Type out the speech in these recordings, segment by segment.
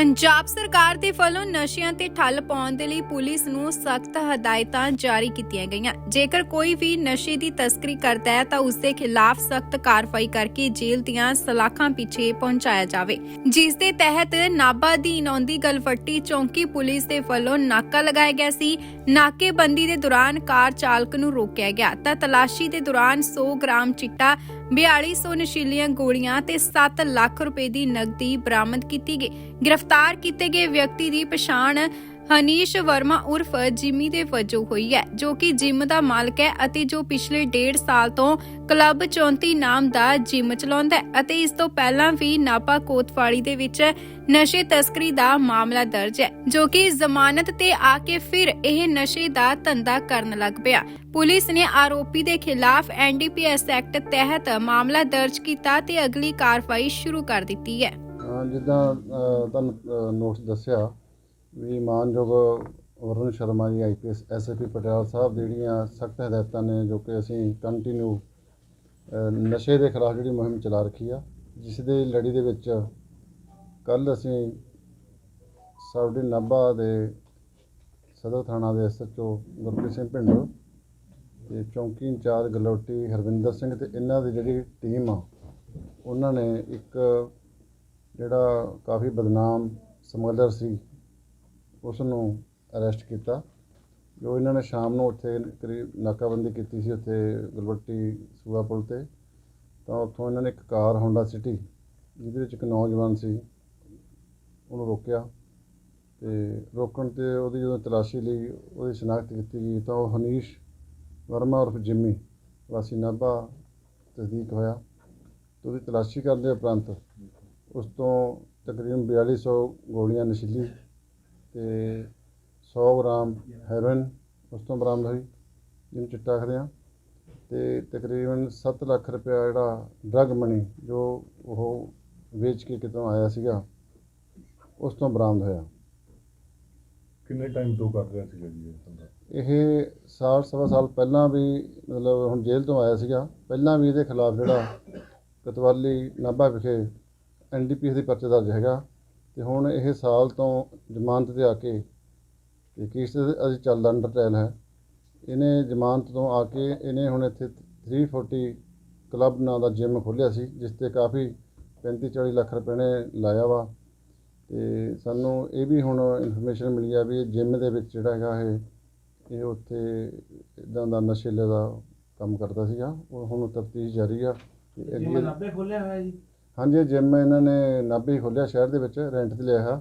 ਪੰਜਾਬ ਸਰਕਾਰ ਦੇ ਵੱਲੋਂ ਨਸ਼ਿਆਂ ਤੇ ਠੱਲ ਪਾਉਣ ਦੇ ਲਈ ਪੁਲਿਸ ਨੂੰ ਸਖਤ ਹਦਾਇਤਾਂ ਜਾਰੀ ਕੀਤੀਆਂ ਗਈਆਂ। ਜੇਕਰ ਕੋਈ ਵੀ ਨਸ਼ੇ ਦੀ ਤਸਕਰੀ ਕਰਦਾ ਹੈ, ਤਾਂ ਉਸ ਦੇ ਖਿਲਾਫ ਸਖਤ ਕਾਰਵਾਈ ਕਰਕੇ ਜੇਲ੍ਹ ਦੀਆਂ ਸਲਾਖਾਂ ਪਿੱਛੇ ਪਹੁੰਚਾਇਆ ਜਾਵੇ। ਜਿਸ ਦੇ ਤਹਿਤ ਨਾਭਾ ਦੀ ਆਉਂਦੀ ਗਲਫੱਟੀ ਚੌਂਕੀ ਪੁਲਿਸ ਦੇ ਵੱਲੋਂ ਨਾਕਾ ਲਗਾਇਆ ਗਿਆ ਸੀ। ਨਾਕੇਬੰਦੀ ਦੇ ਦੌਰਾਨ ਕਾਰ ਚਾਲਕ ਨੂੰ ਰੋਕਿਆ ਗਿਆ। ਤਾਂ ਤਲਾਸ਼ੀ ਦੇ ਦੌਰਾਨ 100 ਗ੍ਰਾਮ ਚਿੱਟਾ 4200 ਨਸ਼ੀਲੀਆਂ ਗੋਲੀਆਂ ਤੇ 7 ਲੱਖ ਰੁਪਏ ਦੀ ਨਕਦੀ ਬਰਾਮਦ ਕੀਤੀ ਗਈ। ਗ੍ਰਿਫਤਾਰ ਕੀਤੇ ਗਏ ਵਿਅਕਤੀ ਦੀ ਪਛਾਣ ਹਨੀਸ਼ ਵਰਮਾ ਉਰਫ ਜਿਮੀ ਦੇ ਵਜੋਂ ਹੋਈ ਹੈ ਜੋ ਕਿ ਜਿਮ ਦਾ ਮਾਲਕ ਹੈ ਅਤੇ ਜੋ ਪਿਛਲੇ 1.5 ਸਾਲ ਤੋਂ ਕਲੱਬ 34 ਨਾਮ ਦਾ ਜਿਮ ਚਲਾਉਂਦਾ ਹੈ ਅਤੇ ਇਸ ਤੋਂ ਪਹਿਲਾਂ ਵੀ ਨਾਪਾ ਕੋਤਵਾਲੀ ਦੇ ਵਿੱਚ ਨਸ਼ੇ ਤਸਕਰੀ ਦਾ ਮਾਮਲਾ ਦਰਜ ਹੈ ਜੋ ਕਿ ਜ਼ਮਾਨਤ ਤੇ ਆ ਕੇ ਫਿਰ ਇਹ ਨਸ਼ੇ ਦਾ ਧੰਦਾ ਕਰਨ ਲੱਗ ਪਿਆ। ਪੁਲਿਸ ਨੇ ਆਰੋਪੀ ਦੇ ਖਿਲਾਫ ਐਨਡੀਪੀਐਸ ਐਕਟ ਤਹਿਤ ਮਾਮਲਾ ਦਰਜ ਕੀਤਾ ਤੇ ਅਗਲੀ ਕਾਰਵਾਈ ਸ਼ੁਰੂ ਕਰ ਦਿੱਤੀ ਹੈ। ਹਾਂ, ਜਿੱਦਾਂ ਤੁਹਾਨੂੰ ਨੋਟਸ ਦੱਸਿਆ ਵੀ ਮਾਨਯੋਗ ਵਰੁਣ ਸ਼ਰਮਾ ਜੀ ਆਈਪੀਐਸ ਐਸਐਪੀ ਪਟਿਆਲਾ ਸਾਹਿਬ ਦੀ ਜਿਹੜੀਆਂ ਸਖਤ ਹਦਾਇਤਾਂ ਨੇ ਜੋ ਕਿ ਅਸੀਂ ਕੰਟੀਨਿਊ ਨਸ਼ੇ ਦੇ ਖਿਲਾਫ ਜਿਹੜੀ ਮੁਹਿੰਮ ਚਲਾ ਰੱਖੀ ਆ, ਜਿਸ ਦੇ ਲੜੀ ਦੇ ਵਿੱਚ ਕੱਲ ਅਸੀਂ ਸਾਊਡੀ ਨਾਭਾ ਦੇ ਸਦਰ ਥਾਣਾ ਦੇ ਐਸਐਚਓ ਗੁਰਪ੍ਰੀਤ ਸਿੰਘ ਭਿੰਡਰ ਤੇ ਚੌਂਕੀ ਇੰਚਾਰਜ ਗਲੋਟੀ ਹਰਵਿੰਦਰ ਸਿੰਘ ਤੇ ਇਹਨਾਂ ਦੀ ਜਿਹੜੀ ਟੀਮ ਆ, ਉਹਨਾਂ ਨੇ ਇੱਕ ਜਿਹੜਾ ਕਾਫੀ ਬਦਨਾਮ ਸਮਗਲਰ ਸੀ ਉਸ ਨੂੰ ਅਰੈਸਟ ਕੀਤਾ। ਜੋ ਇਹਨਾਂ ਨੇ ਸ਼ਾਮ ਨੂੰ ਉੱਥੇ ਕਰੀਬ ਨਾਕਾਬੰਦੀ ਕੀਤੀ ਸੀ ਉੱਥੇ ਗੁਲਵੱਟੀ ਸੂਆ ਪੁਲ ਤੇ, ਤਾਂ ਉੱਥੋਂ ਇਹਨਾਂ ਨੇ ਇੱਕ ਕਾਰ ਹੋਂਡਾ ਸਿਟੀ ਜਿਹਦੇ ਵਿੱਚ ਇੱਕ ਨੌਜਵਾਨ ਸੀ, ਉਹਨੂੰ ਰੋਕਿਆ ਤੇ ਰੋਕਣ ਤੇ ਉਹਦੀ ਜਦੋਂ ਤਲਾਸ਼ੀ ਲਈ ਉਹਦੀ ਸ਼ਨਾਖਤ ਕੀਤੀ ਗਈ, ਤਾਂ ਉਹ ਹਨੀਸ਼ ਵਰਮਾ ਉਰਫ ਜਿੰਮੀ ਵਾਸੀ ਨਾਭਾ ਤਸਦੀਕ ਹੋਇਆ ਤੇ ਉਹਦੀ ਤਲਾਸ਼ੀ ਕਰਨ ਦੇ ਉਪਰੰਤ ਉਸ ਤੋਂ ਤਕਰੀਬਨ 4200 ਗੋਲੀਆਂ ਨਸ਼ੀਲੀ ਤੇ 100 ਗ੍ਰਾਮ ਹੈਰੋਇਨ ਉਸ ਤੋਂ ਬਰਾਮਦ ਹੋਈ ਜਿਹਨੂੰ ਚਿੱਟਾ ਆਖਦੇ ਆ ਤੇ ਤਕਰੀਬਨ 7 ਲੱਖ ਰੁਪਇਆ ਜਿਹੜਾ ਡਰਗ ਮਨੀ ਜੋ ਉਹ ਵੇਚ ਕੇ ਕਿਤੋਂ ਆਇਆ ਸੀਗਾ ਉਸ ਤੋਂ ਬਰਾਮਦ ਹੋਇਆ। ਕਿੰਨੇ ਟਾਈਮ ਤੋਂ ਕਰ ਰਿਹਾ ਸੀਗਾ ਜੀ ਇਹ ਧੰਦਾ? ਇਹ ਸਾਲ ਸਵਾ ਸਾਲ ਪਹਿਲਾਂ ਵੀ ਮਤਲਬ ਹੁਣ ਜੇਲ੍ਹ ਤੋਂ ਆਇਆ ਸੀਗਾ। ਪਹਿਲਾਂ ਵੀ ਇਹਦੇ ਖਿਲਾਫ ਜਿਹੜਾ ਕਤਵਾਲੀ ਨਾਭਾ ਵਿਖੇ ਐਨਡੀਪੀਐਸ ਦੀ ਪਰਚਾ ਦਰਜ ਹੈਗਾ। ਤੇ ਹੁਣ ਇਹ ਸਾਲ ਤੋਂ ਜ਼ਮਾਨਤ ਤੇ ਆ ਕੇ ਤੇ ਕੇਸ ਅਜੇ ਚੱਲਦਾ ਅੰਡਰ ਟ੍ਰਾਇਲ ਹੈ। ਇਹਨੇ ਜ਼ਮਾਨਤ ਤੋਂ ਆ ਕੇ ਇਹਨੇ ਹੁਣ ਇੱਥੇ 340 ਕਲੱਬ ਨਾਂ ਦਾ ਜਿਮ ਖੋਲ੍ਹਿਆ ਸੀ ਜਿਸ ਤੇ ਕਾਫੀ 35 40 ਲੱਖ ਰੁਪਏ ਨੇ ਲਾਇਆ ਵਾ। ਤੇ ਸਾਨੂੰ ਇਹ ਵੀ ਹੁਣ ਇਨਫੋਰਮੇਸ਼ਨ ਮਿਲੀ ਆ ਵੀ ਜਿਮ ਦੇ ਵਿੱਚ ਜਿਹੜਾ ਹੈਗਾ ਇਹ ਇਹ ਉੱਥੇ ਇਦਾਂ ਦਾ ਨਸ਼ੀਲੇ ਦਾ ਕੰਮ ਕਰਦਾ ਸੀਗਾ। ਉਹ ਹੁਣ ਤਫਤੀਸ਼ ਜਾਰੀ ਆ। ਤੇ ਜਿਮ ਅੱਗੇ ਖੋਲਿਆ ਹੋਇਆ ਜੀ। ਹਾਂਜੀ ਜਿਮ ਇਹਨਾਂ ਨੇ ਨਾਭੇ ਖੋਲ੍ਹਿਆ ਸ਼ਹਿਰ ਦੇ ਵਿੱਚ ਰੈਂਟ ਤੇ ਲਿਆ ਹੈ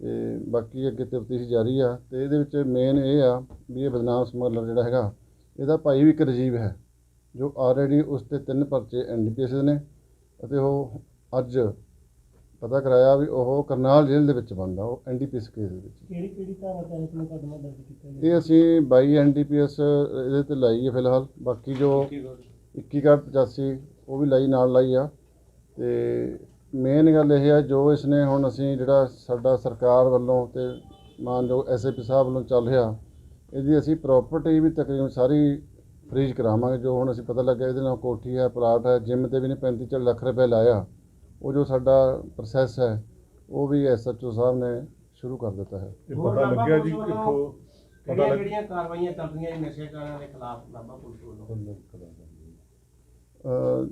ਤੇ ਬਾਕੀ ਅੱਗੇ ਤਫਤੀਸ਼ ਜਾਰੀ ਆ ਤੇ ਇਹਦੇ ਵਿੱਚ ਮੇਨ ਇਹ ਆ ਵੀ ਇਹ ਬਦਨਾਮ ਸਮਗਲਰ ਜਿਹੜਾ ਹੈਗਾ ਇਹਦਾ ਭਾਈ ਵੀ ਇੱਕ ਰਜੀਵ ਹੈ ਜੋ ਆਲਰੇਡੀ ਉਸ ਤੇ ਤਿੰਨ ਪਰਚੇ ਐਨਡੀਪੀਐਸ ਦੇ ਨੇ ਅਤੇ ਉਹ ਅੱਜ ਪਤਾ ਕਰਾਇਆ ਵੀ ਉਹ ਕਰਨਾਲ ਜੇਲ੍ਹ ਦੇ ਵਿੱਚ ਬੰਦਾ ਉਹ ਐਨਡੀਪੀਐਸ ਕੇਸ ਦੇ ਵਿੱਚ। ਕਿਹੜੀ ਕਿਹੜੀ ਧਾਰਾ ਤਹਿਤ ਮੁਕੱਦਮਾ ਦਰਜ ਕੀਤਾ ਗਿਆ ਇਹ ਅਸੀਂ 22 ਐਨਡੀਪੀਐਸ ਇਹਦੇ ਤੇ ਲਾਈ ਹੈ ਫਿਲਹਾਲ ਬਾਕੀ ਜੋ 2185 ਉਹ ਵੀ ਲਾਈ ਨਾਲ ਲਾਈ ਆ। ਤੇ ਮੇਨ ਗੱਲ ਇਹ ਆ ਜੋ ਇਸਨੇ ਹੁਣ ਅਸੀਂ ਜਿਹੜਾ ਸਾਡਾ ਸਰਕਾਰ ਵੱਲੋਂ ਤੇ ਮਾਨਯੋਗ ਐਸਏਪੀ ਸਾਹਿਬ ਵੱਲੋਂ ਚੱਲ ਰਿਹਾ ਇਹਦੀ ਅਸੀਂ ਪ੍ਰਾਪਰਟੀ ਵੀ ਤਕਰੀਬਨ ਸਾਰੀ ਫ੍ਰੀਜ਼ ਕਰਾਵਾਂਗੇ। ਜੋ ਹੁਣ ਅਸੀਂ ਪਤਾ ਲੱਗਿਆ ਇਹਦੇ ਨਾਲ ਕੋਠੀ ਹੈ ਪਲਾਟ ਹੈ ਜਿਮ ਤੇ ਵੀ ਨੇ 35 40 ਲੱਖ ਰੁਪਏ ਲਾਇਆ। ਉਹ ਜੋ ਸਾਡਾ ਪ੍ਰੋਸੈਸ ਹੈ ਉਹ ਵੀ ਐਸਐਚਓ ਸਾਹਿਬ ਨੇ ਸ਼ੁਰੂ ਕਰ ਦਿੱਤਾ ਹੈ। ਇਹ ਪਤਾ ਲੱਗਿਆ ਜੀ ਕਿੱਥੋਂ? ਪਤਾ ਕਿਹੜੀਆਂ ਲੱਗ ਕਿਹੜੀਆਂ ਕਾਰਵਾਈਆਂ ਚੱਲਦੀਆਂ ਜੀ ਨਸ਼ੇਕਾਰਾਂ ਦੇ ਖਿਲਾਫ ਨਾਭਾ ਪੁਲਿਸ ਵੱਲੋਂ?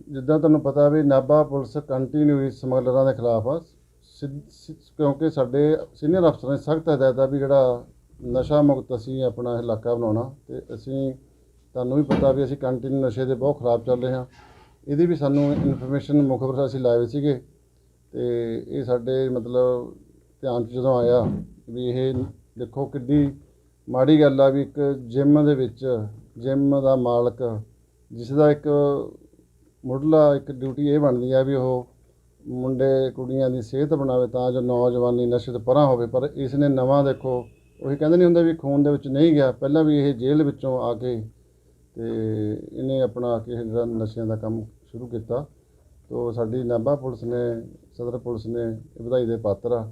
ਜਿੱਦਾਂ ਤੁਹਾਨੂੰ ਪਤਾ ਵੀ ਨਾਭਾ ਪੁਲਿਸ ਕੰਟੀਨਿਊ ਸਮਗਲਰਾਂ ਦੇ ਖਿਲਾਫ ਆ ਸਿ- ਕਿਉਂਕਿ ਸਾਡੇ ਸੀਨੀਅਰ ਅਫਸਰਾਂ ਨੇ ਸਖਤ ਹਦਾਇਤ ਆ ਵੀ ਜਿਹੜਾ ਨਸ਼ਾ ਮੁਕਤ ਅਸੀਂ ਆਪਣਾ ਇਲਾਕਾ ਬਣਾਉਣਾ ਤੇ ਅਸੀਂ, ਤੁਹਾਨੂੰ ਵੀ ਪਤਾ ਵੀ ਅਸੀਂ ਕੰਟੀਨਿਊ ਨਸ਼ੇ ਦੇ ਬਹੁਤ ਖਰਾਬ ਚੱਲ ਰਹੇ ਹਾਂ। ਇਹਦੀ ਵੀ ਸਾਨੂੰ ਇਨਫੋਰਮੇਸ਼ਨ ਮੁਖਬਰ ਅਸੀਂ ਲਾਏ ਸੀਗੇ ਤੇ ਇਹ ਸਾਡੇ ਮਤਲਬ ਧਿਆਨ 'ਚ ਜਦੋਂ ਆਇਆ ਵੀ ਇਹ ਦੇਖੋ ਕਿੱਡੀ ਮਾੜੀ ਗੱਲ ਆ ਵੀ ਇੱਕ ਜਿਮ ਦੇ ਵਿੱਚ ਜਿਮ ਦਾ ਮਾਲਕ ਜਿਸ ਦਾ ਇੱਕ ਮੁੱਢਲਾ ਇੱਕ ਡਿਊਟੀ ਇਹ ਬਣਦੀ ਆ ਵੀ ਉਹ ਮੁੰਡੇ ਕੁੜੀਆਂ ਦੀ ਸਿਹਤ ਬਣਾਵੇ ਤਾਂ ਜੋ ਨੌਜਵਾਨੀ ਨਸ਼ੇ ਤੋਂ ਪਰਾਂ ਹੋਵੇ, ਪਰ ਇਸ ਨੇ ਨਵਾਂ ਦੇਖੋ, ਉਹੀ ਕਹਿੰਦੇ ਨਹੀਂ ਹੁੰਦੇ ਵੀ ਖੂਨ ਦੇ ਵਿੱਚ ਨਹੀਂ ਗਿਆ, ਪਹਿਲਾਂ ਵੀ ਇਹ ਜੇਲ੍ਹ ਵਿੱਚੋਂ ਆ ਕੇ ਤੇ ਇਹਨੇ ਆਪਣਾ ਆ ਕੇ ਜਿਹੜਾ ਨਸ਼ਿਆਂ ਦਾ ਕੰਮ ਸ਼ੁਰੂ ਕੀਤਾ। ਤੋ ਸਾਡੀ ਨਾਭਾ ਪੁਲਿਸ ਨੇ, ਸਦਰ ਪੁਲਿਸ ਨੇ ਇਹ ਵਧਾਈ ਦੇ ਪਾਤਰ ਆ।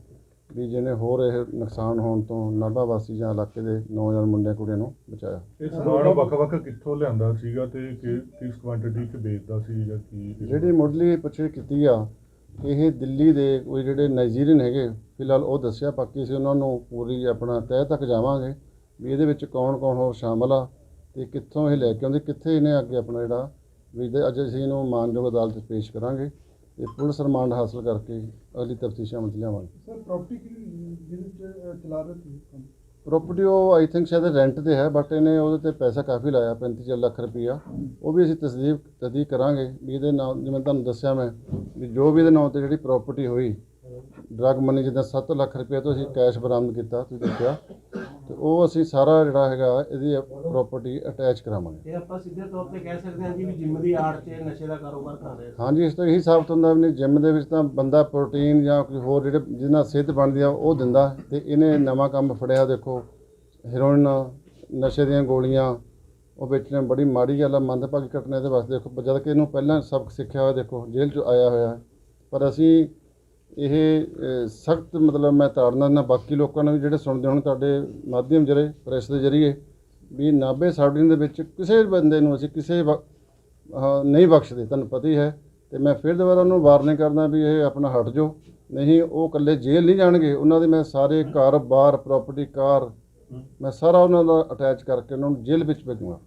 ਵੀ ਜਿਹਨੇ ਹੋਰ ਇਹ ਨੁਕਸਾਨ ਹੋਣ ਤੋਂ ਨਾਭਾ ਵਾਸੀ ਜਾਂ ਇਲਾਕੇ ਦੇ ਨੌਜਵਾਨ ਮੁੰਡਿਆਂ ਕੁੜੀਆਂ ਨੂੰ ਬਚਾਇਆ। ਇਹ ਸਮਾਨ ਵੱਖ-ਵੱਖ ਕਿੱਥੋਂ ਲਿਆਂਦਾ ਸੀਗਾ ਤੇ ਕਿ- ਕਿਸ ਕੁਆਂਟੀਟੀ ਚ ਵੇਚਦਾ ਸੀ ਜਾਂ ਕੀ ਜਿਹੜੀ ਮੁੱਢਲੀ ਪੁੱਛੇ ਕੀਤੀ ਆ ਇਹ ਦਿੱਲੀ ਦੇ ਕੋਈ ਜਿਹੜੇ ਨਾਈਜੀਰੀਅਨ ਹੈਗੇ ਫਿਲਹਾਲ ਉਹ ਦੱਸਿਆ ਬਾਕੀ ਅਸੀਂ ਉਹਨਾਂ ਨੂੰ ਪੂਰੀ ਆਪਣਾ ਤਹਿ ਤੱਕ ਜਾਵਾਂਗੇ ਵੀ ਇਹਦੇ ਵਿੱਚ ਕੌਣ ਕੌਣ ਹੋਰ ਸ਼ਾਮਲ ਆ ਤੇ ਕਿੱਥੋਂ ਇਹ ਲੈ ਕੇ ਆਉਂਦੇ ਕਿੱਥੇ ਇਹਨੇ ਅੱਗੇ ਆਪਣਾ ਜਿਹੜਾ ਵੀ ਅੱਜ ਅਸੀਂ ਇਹਨੂੰ ਮਾਨਯੋਗ ਅਦਾਲਤ 'ਚ ਪੇਸ਼ ਕਰਾਂਗੇ। ਤੇ ਪੁਲਿਸ ਰਿਮਾਂਡ ਹਾਸਲ ਕਰਕੇ ਅਗਲੀ ਤਫਤੀਸ਼ਾਂ ਵਿੱਚ ਲਿਆਵਾਂਗੇ। ਸਰ ਪ੍ਰਾਪਰਟੀ ਚ ਚਲਾ ਰਹੇ ਸੀ ਪ੍ਰਾਪਰਟੀ ਉਹ ਆਈ ਥਿੰਕ ਸ਼ਾਇਦ ਰੈਂਟ ਤੇ ਹੈ ਬਟ ਇਹਨੇ ਉਹਦੇ ਤੇ ਪੈਸਾ ਕਾਫੀ ਲਾਇਆ 35 ਲੱਖ ਰੁਪਈਆ। ਉਹ ਵੀ ਅਸੀਂ ਤਸਦੀਕ ਤਸਦੀਕ ਕਰਾਂਗੇ ਵੀ ਇਹਦੇ ਨਾਲ ਜਿਵੇਂ ਤੁਹਾਨੂੰ ਦੱਸਿਆ ਮੈਂ ਵੀ ਜੋ ਵੀ ਇਹਦੇ ਨਾਂ ਤੇ ਜਿਹੜੀ ਪ੍ਰਾਪਰਟੀ ਹੋਈ ਡਰਗ ਮਨੀ ਜਿੱਦਾਂ 7 ਲੱਖ ਰੁਪਏ ਤੋਂ ਅਸੀਂ ਕੈਸ਼ ਬਰਾਮਦ ਕੀਤਾ ਤੁਸੀਂ ਦੇਖਿਆ। ਤੇ ਉਹ ਅਸੀਂ ਸਾਰਾ ਜਿਹੜਾ ਹੈਗਾ ਇਹਦੀ ਪ੍ਰਾਪਰਟੀ ਅਟੈਚ ਕਰਾਵਾਂਗੇ ਇਹ ਆਪਾਂ ਸਿੱਧੇ ਤੌਰ ਤੇ ਕਹਿ ਸਕਦੇ ਹਾਂ ਜੀ ਵੀ ਜਿੰਮ ਦੀ ਆੜ 'ਚ ਨਸ਼ੇ ਦਾ ਕਾਰੋਬਾਰ ਕਰ ਰਹੇ ਹਾਂਜੀ ਇਸ ਤੋਂ ਇਹੀ ਸਾਬਤ ਹੁੰਦਾ ਵੀ ਜਿਮ ਦੇ ਵਿੱਚ ਤਾਂ ਬੰਦਾ ਪ੍ਰੋਟੀਨ ਜਾਂ ਕੋਈ ਹੋਰ ਜਿਹੜੇ ਜਿਹਦੇ ਨਾਲ ਸਿਹਤ ਬਣਦੀ ਆ ਉਹ ਦਿੰਦਾ ਤੇ ਇਹਨੇ ਨਵਾਂ ਕੰਮ ਫੜਿਆ ਦੇਖੋ ਹੈਰੋਇਨ ਨਸ਼ੇ ਦੀਆਂ ਗੋਲੀਆਂ ਉਹ ਵੇਚਣੇ ਬੜੀ ਮਾੜੀ ਗੱਲ ਆ ਮੰਦਭਾਗੀ ਘਟਨਾ ਇਹਦੇ ਵਾਸਤੇ ਦੇਖੋ ਜਦ ਕਿ ਇਹਨੂੰ ਪਹਿਲਾਂ ਸਬਕ ਸਿੱਖਿਆ ਹੋਇਆ ਦੇਖੋ ਜੇਲ੍ਹ 'ਚ ਆਇਆ ਹੋਇਆ। ਪਰ ਅਸੀਂ ਇਹ ਸਖਤ ਮਤਲਬ ਮੈਂ ਤਾੜਨਾ ਨਾ ਬਾਕੀ ਲੋਕਾਂ ਨੂੰ ਵੀ ਜਿਹੜੇ ਸੁਣਦੇ ਹੋਣ ਤੁਹਾਡੇ ਮਾਧਿਅਮ ਜਰੇ ਪ੍ਰੈਸ ਦੇ ਜਰੀਏ, ਵੀ ਨਾਭੇ ਸਾਬਡਿਨ ਦੇ ਵਿੱਚ ਕਿਸੇ ਬੰਦੇ ਨੂੰ ਅਸੀਂ ਕਿਸੇ ਵ- ਨਹੀਂ ਬਖਸ਼ਦੇ, ਤੁਹਾਨੂੰ ਪਤਾ ਹੀ ਹੈ। ਤੇ ਮੈਂ ਫਿਰ ਦੁਬਾਰਾ ਉਹਨੂੰ ਵਾਰਨਿੰਗ ਕਰਦਾ ਵੀ ਇਹ ਆਪਣਾ ਹਟ ਜਾਓ। ਨਹੀਂ, ਉਹ ਇਕੱਲੇ ਜੇਲ੍ਹ ਨਹੀਂ ਜਾਣਗੇ। ਉਹਨਾਂ ਦੇ ਮੈਂ ਸਾਰੇ ਘਰ ਬਾਰ ਪ੍ਰਾਪਰਟੀ ਕਾਰ, ਮੈਂ ਸਾਰਾ ਉਹਨਾਂ ਦਾ ਅਟੈਚ ਕਰਕੇ ਉਹਨਾਂ ਨੂੰ ਜੇਲ੍ਹ ਵਿੱਚ ਭੇਜੂੰਗਾ।